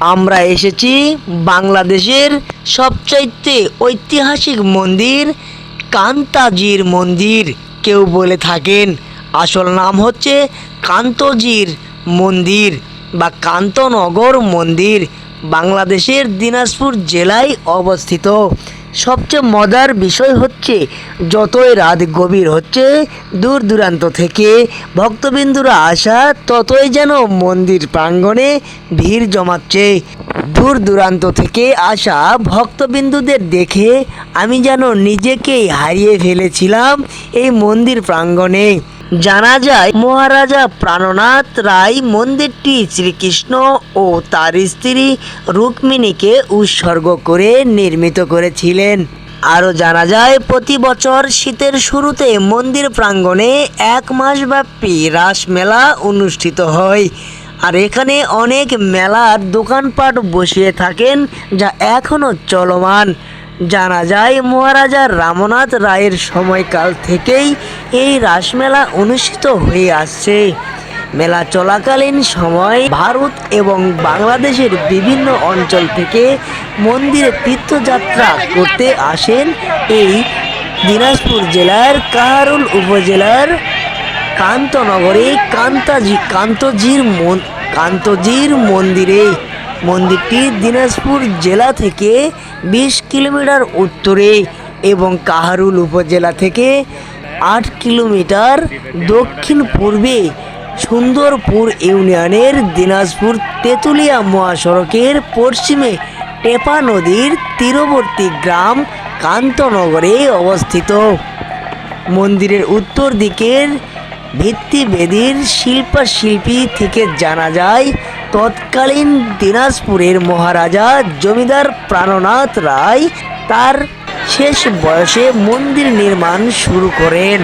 আমরা এসেছি বাংলাদেশের সবচাইতে ঐতিহাসিক মন্দির, কান্তাজির মন্দির। কেউ বলে থাকেন আসল নাম হচ্ছে কান্তজির মন্দির বা কান্তনগর মন্দির, বাংলাদেশের দিনাজপুর জেলায় অবস্থিত। সবচেয়ে মজার বিষয় হচ্ছে, যতই রাত গভীর হচ্ছে, দূর দূরান্ত থেকে ভক্তবিন্দুরা আসা, ততই যেন মন্দির প্রাঙ্গণে ভিড় জমাচ্ছে। দূর দূরান্ত থেকে আসা ভক্তবিন্দুদের দেখে আমি যেন নিজেকেই হারিয়ে ফেলেছিলাম এই মন্দির প্রাঙ্গণে। জানা যায়, মহারাজা প্রাণনাথ রায় মন্দিরটি শ্রীকৃষ্ণ ও তার স্ত্রী রুক্মিণীকে উৎসর্গ করে নির্মিত করেছিলেন। আরও জানা যায়, প্রতি বছর শীতের শুরুতে মন্দির প্রাঙ্গণে এক মাস ব্যাপী রাসমেলা অনুষ্ঠিত হয়। আর এখানে অনেক মেলার দোকানপাট বসিয়ে থাকেন, যা এখনও চলমান। জানা যায় মহারাজা রামনাথ রায়ের সময়কাল থেকেই এই রাসমেলা অনুষ্ঠিত হয়ে আসছে। মেলা চলাকালীন সময় ভারত এবং বাংলাদেশের বিভিন্ন অঞ্চল থেকে মন্দিরে তীর্থযাত্রা করতে আসেন এই দিনাজপুর জেলার কাহারুল উপজেলার কান্তনগরে কান্তাজি কান্তজির মন কান্তজির মন্দিরে। মন্দিরটি দিনাজপুর জেলা থেকে বিশ কিলোমিটার উত্তরে এবং কাহারুল উপজেলা থেকে আট কিলোমিটার দক্ষিণ পূর্বে সুন্দরপুর ইউনিয়নের দিনাজপুর তেঁতুলিয়া মহাসড়কের পশ্চিমে টেপা নদীর তীরবর্তী গ্রাম কান্তনগরে অবস্থিত। মন্দিরের উত্তর দিকের ভিত্তিবেদির শিল্পশিল্পী থেকে জানা যায়, তৎকালীন দিনাজপুরের মহারাজা জমিদার প্রাণনাথ রায় তার শেষ বয়সে মন্দির নির্মাণ শুরু করেন।